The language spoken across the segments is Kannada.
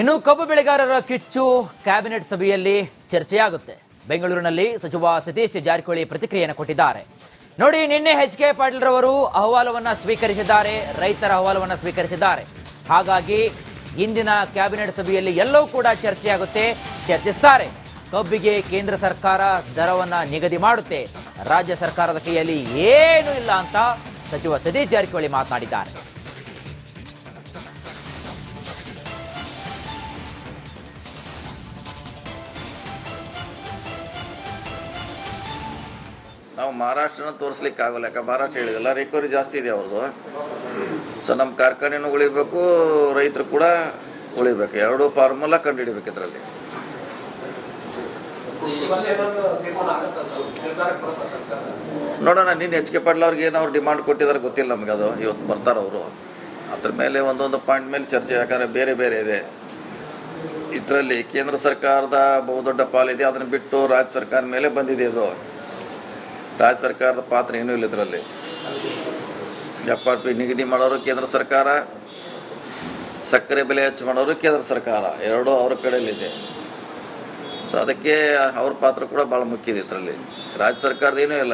ಇನ್ನು ಕಬ್ಬು ಬೆಳೆಗಾರರ ಕಿಚ್ಚು ಕ್ಯಾಬಿನೆಟ್ ಸಭೆಯಲ್ಲಿ ಚರ್ಚೆಯಾಗುತ್ತೆ. ಬೆಂಗಳೂರಿನಲ್ಲಿ ಸಚಿವ ಸತೀಶ್ ಜಾರಕಿಹೊಳಿ ಪ್ರತಿಕ್ರಿಯೆಯನ್ನು ಕೊಟ್ಟಿದ್ದಾರೆ. ನೋಡಿ, ನಿನ್ನೆ ಎಚ್ ಕೆ ಪಾಟೀಲ್ ರವರು ಅಹವಾಲವನ್ನ ಸ್ವೀಕರಿಸಿದ್ದಾರೆ, ರೈತರ ಅಹವಾಲವನ್ನ ಸ್ವೀಕರಿಸಿದ್ದಾರೆ. ಹಾಗಾಗಿ ಇಂದಿನ ಕ್ಯಾಬಿನೆಟ್ ಸಭೆಯಲ್ಲಿ ಎಲ್ಲವೂ ಕೂಡ ಚರ್ಚೆಯಾಗುತ್ತೆ, ಚರ್ಚಿಸ್ತಾರೆ. ಕಬ್ಬಿಗೆ ಕೇಂದ್ರ ಸರ್ಕಾರ ದರವನ್ನ ನಿಗದಿ ಮಾಡುತ್ತೆ. ರಾಜ್ಯ ಸರ್ಕಾರದ ಕೈಯಲ್ಲಿ ಏನೂ ಇಲ್ಲ ಅಂತ ಸಚಿವ ಸತೀಶ್ ಜಾರಕಿಹೊಳಿ ಮಾತನಾಡಿದ್ದಾರೆ. ನಾವು ಮಹಾರಾಷ್ಟ್ರನ ತೋರಿಸ್ಲಿಕ್ಕೆ ಆಗೋಲ್ಲ ಯಾಕೆ ಮಹಾರಾಷ್ಟ್ರ ಹೇಳಿದಲ್ಲ ರಿಕವರಿ ಜಾಸ್ತಿ ಇದೆ ಅವ್ರದ್ದು. ಸೊ ನಮ್ಮ ಕಾರ್ಖಾನೆನೂ ಉಳಿಬೇಕು, ರೈತರು ಕೂಡ ಉಳಿಬೇಕು. ಎರಡೂ ಫಾರ್ಮುಲಾ ಕಂಡುಹಿಡಿಬೇಕು ಇದರಲ್ಲಿ. ನೋಡೋಣ, ನೀನು ಎಚ್ ಕೆ ಪಾಟೀಲ್ ಅವ್ರಿಗೆ ಏನು ಅವ್ರು ಡಿಮಾಂಡ್ ಕೊಟ್ಟಿದ್ದಾರೆ ಗೊತ್ತಿಲ್ಲ ನಮಗೆ ಅದು. ಇವತ್ತು ಬರ್ತಾರೆ ಅವರು. ಅದ್ರ ಮೇಲೆ ಒಂದೊಂದು ಪಾಯಿಂಟ್ ಮೇಲೆ ಚರ್ಚೆ, ಯಾಕಂದರೆ ಬೇರೆ ಬೇರೆ ಇದೆ. ಇದರಲ್ಲಿ ಕೇಂದ್ರ ಸರ್ಕಾರದ ಬಹುದೊಡ್ಡ ಪಾಲಿದೆ, ಅದನ್ನು ಬಿಟ್ಟು ರಾಜ್ಯ ಸರ್ಕಾರ ಮೇಲೆ ಬಂದಿದೆ ಇದು ರಾಜ್ಯ ಸರ್ಕಾರದ ಪಾತ್ರ ಏನೂ ಇಲ್ಲ ಇದರಲ್ಲಿ. ಎಫ್ ಆರ್ ಪಿ ನಿಗದಿ ಮಾಡೋರು ಕೇಂದ್ರ ಸರ್ಕಾರ, ಸಕ್ಕರೆ ಬೆಲೆ ಹೆಚ್ಚು ಮಾಡೋರು ಕೇಂದ್ರ ಸರ್ಕಾರ, ಎರಡೂ ಅವ್ರ ಕಡೆಯಲ್ಲಿದೆ. ಸೊ ಅದಕ್ಕೆ ಅವ್ರ ಪಾತ್ರ ಕೂಡ ಭಾಳ ಮುಖ್ಯ ಇದೆ ಇದರಲ್ಲಿ. ರಾಜ್ಯ ಸರ್ಕಾರದ ಏನೂ ಇಲ್ಲ.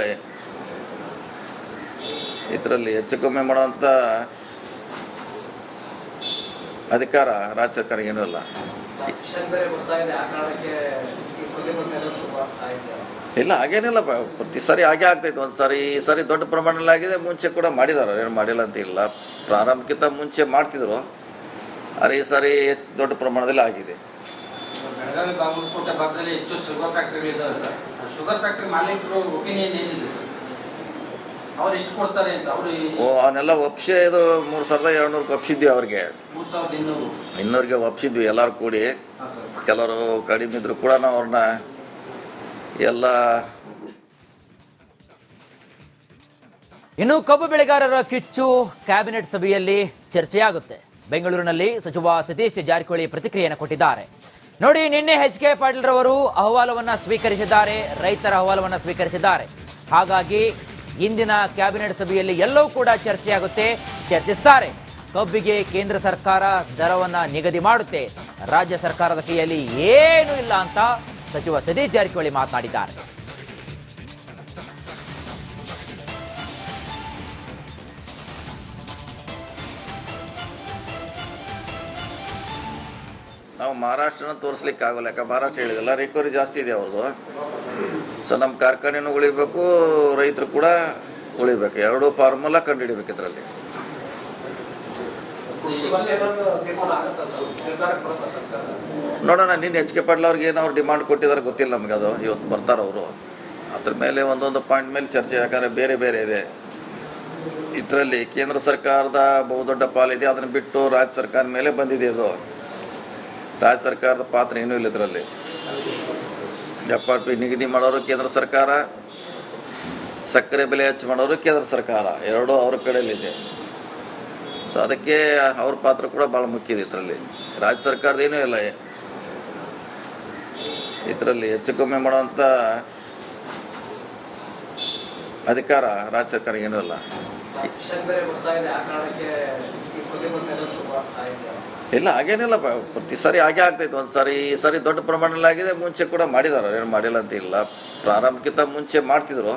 ಇದರಲ್ಲಿ ಹೆಚ್ಚು ಕಮ್ಮಿ ಮಾಡುವಂಥ ಅಧಿಕಾರ ರಾಜ್ಯ ಸರ್ಕಾರ ಏನೂ ಇಲ್ಲ. ಇಲ್ಲ ಹಾಗೇನಿಲ್ಲ ಪ್ರತಿ ಸಾರಿ ಹಾಗೆ ಆಗ್ತೈತೆ. ಒಂದು ಸಾರಿ ಈ ಸಾರಿ ದೊಡ್ಡ ಪ್ರಮಾಣದಲ್ಲಿ ಆಗಿದೆ ಮುಂಚೆ ಕೂಡ ಮಾಡಿದ್ದಾರೆ ಏನು ಮಾಡಿಲ್ಲ ಅಂತ ಇಲ್ಲ. ಪ್ರಾರಂಭಕ್ಕಿಂತ ಮುಂಚೆ ಮಾಡ್ತಿದ್ರು. ಅರೆ ಈ ಸಾರಿ ಹೆಚ್ಚು ದೊಡ್ಡ ಪ್ರಮಾಣದಲ್ಲಿ ಆಗಿದೆ. ಓ ಅವನ್ನೆಲ್ಲ ಒಪ್ಸಿ ಇದು ಮೂರು ಸಾವಿರದ ಎರಡುನೂರು ಒಪ್ಸಿದ್ವಿ ಅವ್ರಿಗೆ. ಇನ್ನೂರಿಗೆ ಒಪ್ಸಿದ್ವಿ ಎಲ್ಲರೂ ಕೂಡಿ. ಕೆಲವರು ಕಡಿಮೆ ಇದ್ರು ಕೂಡ ನಾವು ಅವ್ರನ್ನ ಎಲ್ಲ ಇನ್ನು ಕಬ್ಬು ಬೆಳೆಗಾರರ ಕಿಚ್ಚು ಕ್ಯಾಬಿನೆಟ್ ಸಭೆಯಲ್ಲಿ ಚರ್ಚೆಯಾಗುತ್ತೆ. ಬೆಂಗಳೂರಿನಲ್ಲಿ ಸಚಿವ ಸತೀಶ್ ಜಾರಕಿಹೊಳಿ ಪ್ರತಿಕ್ರಿಯೆಯನ್ನು ಕೊಟ್ಟಿದ್ದಾರೆ. ನೋಡಿ, ನಿನ್ನೆ ಎಚ್ ಕೆ ಪಾಟೀಲ್ ರವರು ಅಹವಾಲವನ್ನು ಸ್ವೀಕರಿಸಿದ್ದಾರೆ. ರೈತರ ಅಹವಾಲವನ್ನು ಸ್ವೀಕರಿಸಿದ್ದಾರೆ. ಹಾಗಾಗಿ ಇಂದಿನ ಕ್ಯಾಬಿನೆಟ್ ಸಭೆಯಲ್ಲಿ ಎಲ್ಲವೂ ಕೂಡ ಚರ್ಚೆಯಾಗುತ್ತೆ, ಚರ್ಚಿಸ್ತಾರೆ. ಕಬ್ಬಿಗೆ ಕೇಂದ್ರ ಸರ್ಕಾರ ದರವನ್ನು ನಿಗದಿ ಮಾಡುತ್ತೆ. ರಾಜ್ಯ ಸರ್ಕಾರದ ಕೈಯಲ್ಲಿ ಏನೂ ಇಲ್ಲ ಅಂತ ಸಚಿವ ಸತೀಶ್ ಜಾರಕಿಹೊಳಿ ಮಾತನಾಡಿದ್ದಾರೆ. ನಾವು ಮಹಾರಾಷ್ಟ್ರನ ತೋರಿಸ್ಲಿಕ್ಕೆ ಆಗೋಲ್ಲ ಯಾಕೆ ಮಹಾರಾಷ್ಟ್ರ ಹೇಳಿದಲ್ಲ ರಿಕವರಿ ಜಾಸ್ತಿ ಇದೆ ಅವ್ರದ್ದು ಸೊ ನಮ್ಮ ಕಾರ್ಖಾನೆನೂ ಉಳಿಬೇಕು, ರೈತರು ಕೂಡ ಉಳಿಬೇಕು. ಎರಡೂ ಫಾರ್ಮುಲಾ ಕಂಡುಹಿಡಿಬೇಕು ಇದರಲ್ಲಿ. ನೋಡೋಣ, ನೀನು ಎಚ್ ಕೆ ಪಾಟೀಲ್ ಅವ್ರಿಗೆ ಏನು ಅವ್ರು ಡಿಮಾಂಡ್ ಕೊಟ್ಟಿದ್ದಾರೆ ಗೊತ್ತಿಲ್ಲ ನಮಗೆ ಅದು. ಇವತ್ತು ಬರ್ತಾರೆ ಅವರು. ಅದ್ರ ಮೇಲೆ ಒಂದೊಂದು ಪಾಯಿಂಟ್ ಮೇಲೆ ಚರ್ಚೆ, ಯಾಕಂದರೆ ಬೇರೆ ಬೇರೆ ಇದೆ. ಇದರಲ್ಲಿ ಕೇಂದ್ರ ಸರ್ಕಾರದ ಬಹುದೊಡ್ಡ ಪಾಲಿದೆ ಅದನ್ನು ಬಿಟ್ಟು ರಾಜ್ಯ ಸರ್ಕಾರ ಮೇಲೆ ಬಂದಿದೆ ಅದು. ರಾಜ್ಯ ಸರ್ಕಾರದ ಪಾತ್ರ ಏನೂ ಇಲ್ಲ ಇದರಲ್ಲಿ. ಎಫ್ ಆರ್ ನಿಗದಿ ಮಾಡೋರು ಕೇಂದ್ರ ಸರ್ಕಾರ, ಸಕ್ಕರೆ ಬೆಲೆ ಹೆಚ್ಚು ಮಾಡೋರು ಕೇಂದ್ರ ಸರ್ಕಾರ. ಎರಡೂ ಅವ್ರ ಕಡೆಯಲ್ಲಿದೆ. ಸೊ ಅದಕ್ಕೆ ಅವ್ರ ಪಾತ್ರ ಕೂಡ ಭಾಳ ಮುಖ್ಯ ಇದೆ ಇದರಲ್ಲಿ. ರಾಜ್ಯ ಸರ್ಕಾರದ ಏನೂ ಇಲ್ಲ. ಇದರಲ್ಲಿ ಹೆಚ್ಚು ಕಮ್ಮಿ ಮಾಡುವಂಥ ಅಧಿಕಾರ ರಾಜ್ಯ ಸರ್ಕಾರ ಏನೂ ಇಲ್ಲ. ಇಲ್ಲ ಹಾಗೇನಿಲ್ಲ ಪ್ರತಿ ಸಾರಿ ಹಾಗೆ ಆಗ್ತೈತೆ ಒಂದು ಸಾರಿ ಈ ಸಾರಿ ದೊಡ್ಡ ಪ್ರಮಾಣದಲ್ಲಿ ಆಗಿದೆ. ಮುಂಚೆ ಕೂಡ ಮಾಡಿದ್ದಾರೆ. ಏನು ಮಾಡಿಲ್ಲ ಅಂತ ಇಲ್ಲ. ಪ್ರಾರಂಭಕ್ಕಿಂತ ಮುಂಚೆ ಮಾಡ್ತಿದ್ರು.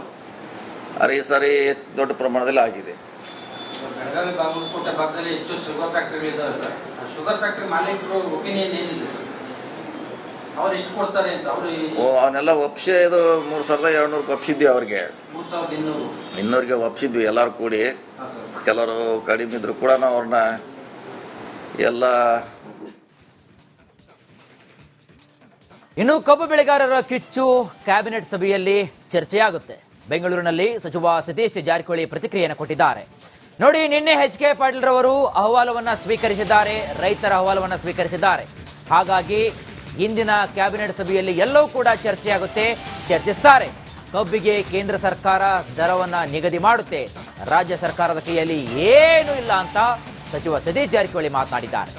ಆದರೆ ಈ ಸಾರಿ ದೊಡ್ಡ ಪ್ರಮಾಣದಲ್ಲಿ ಆಗಿದೆ. ಬೆಳಗಾವಿ ಬಾಗಲಕೋಟೆ ಭಾಗದಲ್ಲಿ ಹೆಚ್ಚು ಶುಗರ್ ಫ್ಯಾಕ್ಟ್ರಿಗಳಿದ್ದಾವೆ ಸರ್. ಆ ಶುಗರ್ ಫ್ಯಾಕ್ಟ್ರಿ ಮಾಲೀಕರು ಒಪಿನಿಯನ್ ಏನಿದೆ ಸರ್? ಅವ್ರು ಎಷ್ಟು ಕೊಡ್ತಾರೆ ಅಂತ? ಅವರು ಓ ಅವನ್ನೆಲ್ಲ ಒಪ್ಸಿ ಇದು ಮೂರು ಸಾವಿರದ ಏಳ್ನೂರಕ್ಕೆ ಒಪ್ಸಿದ್ವಿ ಅವ್ರಿಗೆ. ಮೂರು ಸಾವಿರದ ಇನ್ನೂರು. ಇನ್ನೂರಿಗೆ ಒಪ್ಸಿದ್ವಿ ಎಲ್ಲರೂ ಕೂಡಿ. ಕೆಲವರು ಕಡಿಮೆ ಇದ್ರು ಕೂಡ ನಾವು ಅವ್ರನ್ನ ಎಲ್ಲ ಇನ್ನು ಕಬ್ಬು ಬೆಳೆಗಾರರ ಕಿಚ್ಚು ಕ್ಯಾಬಿನೆಟ್ ಸಭೆಯಲ್ಲಿ ಚರ್ಚೆಯಾಗುತ್ತೆ. ಬೆಂಗಳೂರಿನಲ್ಲಿ ಸಚಿವ ಸತೀಶ್ ಜಾರಕಿಹೊಳಿ ಪ್ರತಿಕ್ರಿಯೆಯನ್ನು ಕೊಟ್ಟಿದ್ದಾರೆ. ನೋಡಿ, ನಿನ್ನೆ ಎಚ್ ಕೆ ಪಾಟೀಲ್ ರವರು ಅಹವಾಲವನ್ನ ಸ್ವೀಕರಿಸಿದ್ದಾರೆ, ರೈತರ ಅಹವಾಲವನ್ನು ಸ್ವೀಕರಿಸಿದ್ದಾರೆ. ಹಾಗಾಗಿ ಇಂದಿನ ಕ್ಯಾಬಿನೆಟ್ ಸಭೆಯಲ್ಲಿ ಎಲ್ಲವೂ ಕೂಡ ಚರ್ಚೆಯಾಗುತ್ತೆ, ಚರ್ಚಿಸ್ತಾರೆ. ಕಬ್ಬಿಗೆ ಕೇಂದ್ರ ಸರ್ಕಾರ ದರವನ್ನು ನಿಗದಿ ಮಾಡುತ್ತೆ. ರಾಜ್ಯ ಸರ್ಕಾರದ ಕೈಯಲ್ಲಿ ಏನೂ ಇಲ್ಲ ಅಂತ ಸಚಿವ ಸತೀಶ್ ಜಾರಕಿಹೊಳಿ ಮಾತನಾಡಿದ್ದಾರೆ.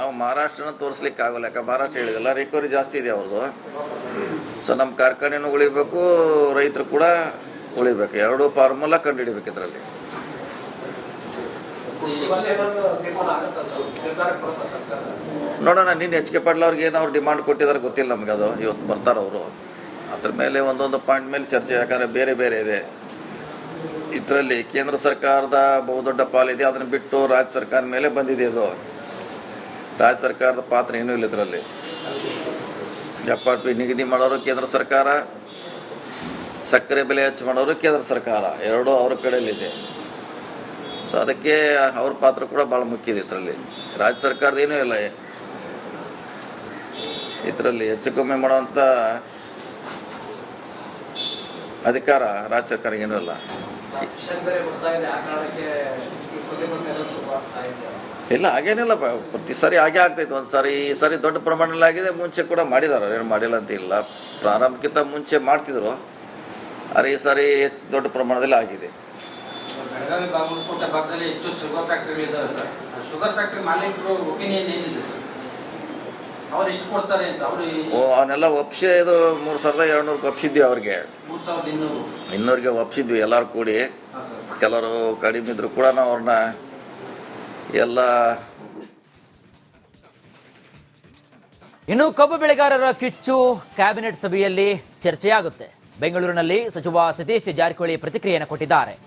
ನಾವು ಮಹಾರಾಷ್ಟ್ರನ ತೋರಿಸ್ಲಿಕ್ಕೆ ಆಗೋಲ್ಲ ಯಾಕೆ ಮಹಾರಾಷ್ಟ್ರ ಹೇಳಿದಲ್ಲ ರಿಕವರಿ ಜಾಸ್ತಿ ಇದೆ ಅವ್ರದ್ದು ಸೊ ನಮ್ಮ ಕಾರ್ಖಾನೆನೂ ಉಳಿಬೇಕು, ರೈತರು ಕೂಡ ಉಳಿಬೇಕು. ಎರಡೂ ಫಾರ್ಮುಲಾ ಕಂಡುಹಿಡಿಬೇಕು ಇದರಲ್ಲಿ. ನೋಡೋಣ, ನೀನು ಎಚ್ ಕೆ ಪಾಟೀಲ್ ಅವ್ರಿಗೆ ಏನು ಅವ್ರು ಡಿಮಾಂಡ್ ಕೊಟ್ಟಿದ್ದಾರೆ ಗೊತ್ತಿಲ್ಲ ನಮಗೆ ಅದು. ಇವತ್ತು ಬರ್ತಾರೆ ಅವರು. ಅದ್ರ ಮೇಲೆ ಒಂದೊಂದು ಪಾಯಿಂಟ್ ಮೇಲೆ ಚರ್ಚೆ, ಯಾಕಂದರೆ ಬೇರೆ ಬೇರೆ ಇದೆ. ಇದರಲ್ಲಿ ಕೇಂದ್ರ ಸರ್ಕಾರದ ಬಹುದೊಡ್ಡ ಪಾಲಿದೆ, ಅದನ್ನು ಬಿಟ್ಟು ರಾಜ್ಯ ಸರ್ಕಾರ ಮೇಲೆ ಬಂದಿದೆ ಅದು. ರಾಜ್ಯ ಸರ್ಕಾರದ ಪಾತ್ರ ಏನೂ ಇಲ್ಲ ಇದರಲ್ಲಿ. ಎಫ್ ಆರ್ ನಿಗದಿ ಮಾಡೋರು ಕೇಂದ್ರ ಸರ್ಕಾರ, ಸಕ್ಕರೆ ಬೆಲೆ ಹೆಚ್ಚು ಮಾಡೋರು ಕೇಂದ್ರ ಸರ್ಕಾರ, ಎರಡೂ ಅವ್ರ ಕಡೆಯಲ್ಲಿದೆ. ಸೊ ಅದಕ್ಕೆ ಅವ್ರ ಪಾತ್ರ ಕೂಡ ಭಾಳ ಮುಖ್ಯ ಇದೆ ಇದರಲ್ಲಿ. ರಾಜ್ಯ ಸರ್ಕಾರದ ಏನೂ ಇಲ್ಲ. ಇದರಲ್ಲಿ ಹೆಚ್ಚು ಕಮ್ಮಿ ಮಾಡುವಂಥ ಅಧಿಕಾರ ರಾಜ್ಯ ಸರ್ಕಾರ ಏನೂ ಇಲ್ಲ. ಇಲ್ಲ ಹಾಗೇನಿಲ್ಲ ಪ್ರತಿ ಸಾರಿ ಹಾಗೆ ಆಗ್ತೈತೆ. ಒಂದು ಸಾರಿ ಈ ಸಾರಿ ದೊಡ್ಡ ಪ್ರಮಾಣದಲ್ಲಿ ಆಗಿದೆ ಮುಂಚೆ ಕೂಡ ಮಾಡಿದ್ದಾರೆ. ಏನು ಮಾಡಿಲ್ಲ ಅಂತ ಇಲ್ಲ. ಪ್ರಾರಂಭಕ್ಕಿಂತ ಮುಂಚೆ ಮಾಡ್ತಿದ್ರು. ಆದರೆ ಈ ಸಾರಿ ಹೆಚ್ಚು ದೊಡ್ಡ ಪ್ರಮಾಣದಲ್ಲಿ ಆಗಿದೆ. ಓ ಅವನ್ನೆಲ್ಲ ಒಪ್ಸಿ ಇದು ಮೂರು ಸಾವಿರದ ಏಳ್ನೂರು ಒಪ್ಸಿದ್ವಿ ಅವ್ರಿಗೆ. ಇನ್ನೂರಿಗೆ ಒಪ್ಸಿದ್ವಿ ಎಲ್ಲರೂ ಕೂಡಿ. ಕೆಲವರು ಕಡಿಮೆ ಇದ್ರು ಕೂಡ ನಾವು ಅವ್ರನ್ನ ಎಲ್ಲ ಇನ್ನು ಕಬ್ಬು ಬೆಳೆಗಾರರ ಕಿಚ್ಚು ಕ್ಯಾಬಿನೆಟ್ ಸಭೆಯಲ್ಲಿ ಚರ್ಚೆಯಾಗುತ್ತೆ. ಬೆಂಗಳೂರಿನಲ್ಲಿ ಸಚಿವ ಸತೀಶ್ ಜಾರಕಿಹೊಳಿ ಪ್ರತಿಕ್ರಿಯೆಯನ್ನು ಕೊಟ್ಟಿದ್ದಾರೆ.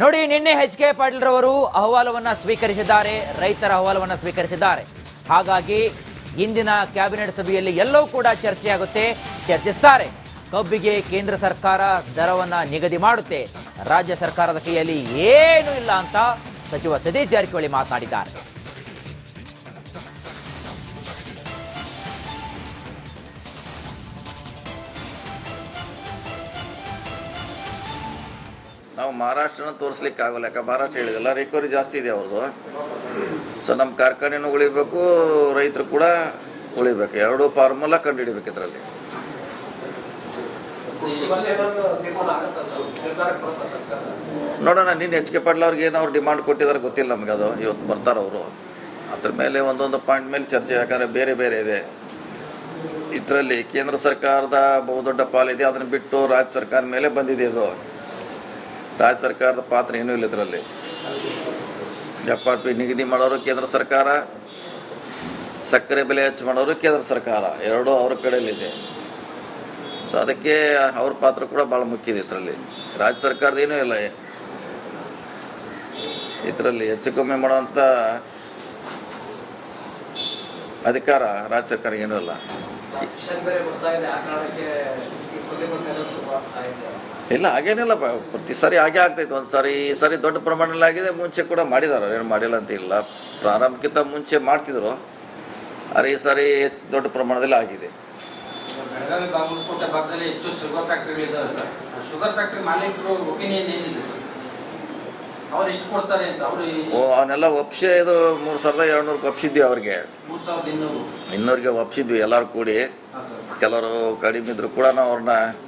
ನೋಡಿ, ನಿನ್ನೆ ಎಚ್ ಕೆ ಪಾಟೀಲ್ ರವರು ಅಹವಾಲವನ್ನ ಸ್ವೀಕರಿಸಿದ್ದಾರೆ. ರೈತರ ಅಹವಾಲವನ್ನ ಸ್ವೀಕರಿಸಿದ್ದಾರೆ. ಹಾಗಾಗಿ ಇಂದಿನ ಕ್ಯಾಬಿನೆಟ್ ಸಭೆಯಲ್ಲಿ ಎಲ್ಲವೂ ಕೂಡ ಚರ್ಚೆಯಾಗುತ್ತೆ, ಚರ್ಚಿಸ್ತಾರೆ. ಕಬ್ಬಿಗೆ ಕೇಂದ್ರ ಸರ್ಕಾರ ದರವನ್ನ ನಿಗದಿ ಮಾಡುತ್ತೆ. ರಾಜ್ಯ ಸರ್ಕಾರದ ಕೈಯಲ್ಲಿ ಏನೂ ಇಲ್ಲ ಅಂತ ಸಚಿವ ಸತೀಶ್ ಜಾರಕಿಹೊಳಿ ಮಾತನಾಡಿದ್ದಾರೆ. ನಾವು ಮಹಾರಾಷ್ಟ್ರನ ತೋರಿಸ್ಲಿಕ್ಕೆ ಆಗೋಲ್ಲ ಯಾಕೆ ಮಹಾರಾಷ್ಟ್ರ ಹೇಳಿದಲ್ಲ ರಿಕವರಿ ಜಾಸ್ತಿ ಇದೆ ಅವ್ರದ್ದು. ಸೊ ನಮ್ಮ ಕಾರ್ಖಾನೆನೂ ಉಳಿಬೇಕು, ರೈತರು ಕೂಡ ಉಳಿಬೇಕು. ಎರಡೂ ಫಾರ್ಮುಲಾ ಕಂಡುಹಿಡಿಬೇಕು ಇದರಲ್ಲಿ. ನೋಡೋಣ ನೀನು ಎಚ್ ಕೆ ಪಾಟೀಲ್ ಅವ್ರಿಗೆ ಏನು ಅವ್ರು ಡಿಮಾಂಡ್ ಕೊಟ್ಟಿದ್ದಾರೆ ಗೊತ್ತಿಲ್ಲ ನಮ್ಗೆ ಅದು. ಇವತ್ತು ಬರ್ತಾರೆ ಅವರು. ಅದ್ರ ಮೇಲೆ ಒಂದೊಂದು ಪಾಯಿಂಟ್ ಮೇಲೆ ಚರ್ಚೆ, ಯಾಕಂದರೆ ಬೇರೆ ಬೇರೆ ಇದೆ. ಇದರಲ್ಲಿ ಕೇಂದ್ರ ಸರ್ಕಾರದ ಬಹುದೊಡ್ಡ ಪಾಲಿದೆ ಅದನ್ನು ಬಿಟ್ಟು ರಾಜ್ಯ ಸರ್ಕಾರ ಮೇಲೆ ಬಂದಿದೆ ಅದು ರಾಜ್ಯ ಸರ್ಕಾರದ ಪಾತ್ರ ಏನೂ ಇಲ್ಲ ಇದರಲ್ಲಿ. ಎಫ್ ಆರ್ ಪಿ ನಿಗದಿ ಮಾಡೋರು ಕೇಂದ್ರ ಸರ್ಕಾರ, ಸಕ್ಕರೆ ಬೆಲೆ ಹೆಚ್ಚು ಮಾಡೋರು ಕೇಂದ್ರ ಸರ್ಕಾರ. ಎರಡೂ ಅವ್ರ ಕಡೆಯಲ್ಲಿದೆ. ಸೊ ಅದಕ್ಕೆ ಅವ್ರ ಪಾತ್ರ ಕೂಡ ಭಾಳ ಮುಖ್ಯ ಇದೆ ಇದರಲ್ಲಿ. ರಾಜ್ಯ ಸರ್ಕಾರದ ಏನೂ ಇಲ್ಲ. ಇದರಲ್ಲಿ ಹೆಚ್ಚು ಕಮ್ಮಿ ಮಾಡುವಂಥ ಅಧಿಕಾರ ರಾಜ್ಯ ಸರ್ಕಾರ ಏನೂ ಇಲ್ಲ. ಇಲ್ಲ ಹಾಗೇನಿಲ್ಲ ಪ್ರತಿ ಸಾರಿ ಹಾಗೆ ಆಗ್ತೈತೆ ಒಂದು ಸಾರಿ ಈ ಸಾರಿ ದೊಡ್ಡ ಪ್ರಮಾಣದಲ್ಲಿ ಆಗಿದೆ. ಮುಂಚೆ ಕೂಡ ಮಾಡಿದ್ದಾರೆ. ಏನು ಮಾಡಿಲ್ಲ ಅಂತ ಇಲ್ಲ. ಪ್ರಾರಂಭಕ್ಕಿಂತ ಮುಂಚೆ ಮಾಡ್ತಿದ್ರು. ಆದರೆ ಈ ಸಾರಿ ದೊಡ್ಡ ಪ್ರಮಾಣದಲ್ಲಿ ಆಗಿದೆ. ಬೆಳಗಾವಿ ಬಾಗಲಕೋಟೆ ಭಾಗದಲ್ಲಿ ಹೆಚ್ಚು ಶುಗರ್ ಫ್ಯಾಕ್ಟ್ರಿಗಳಿದ್ದಾವೆ ಸರ್. ಶುಗರ್ ಫ್ಯಾಕ್ಟ್ರಿ ಮಾಲೀಕರು ಒಪಿನಿಯನ್ ಏನಿದೆ ಸರ್? ಅವ್ರು ಎಷ್ಟು ಕೊಡ್ತಾರೆ ಅಂತ? ಅವರು ಓ ಅವನ್ನೆಲ್ಲ ಒಪ್ಸಿ ಇದು ಮೂರು ಸಾವಿರದ ಏಳ್ನೂರು ಒಪ್ಸಿದ್ವಿ ಅವ್ರಿಗೆ. ಮೂರು ಸಾವಿರದ ಇನ್ನೂರು. ಇನ್ನೂರಿಗೆ ಒಪ್ಸಿದ್ವಿ ಎಲ್ಲರೂ ಕೂಡಿ. ಕೆಲವರು ಕಡಿಮೆ ಇದ್ರು ಕೂಡ ಅವ್ರನ್ನ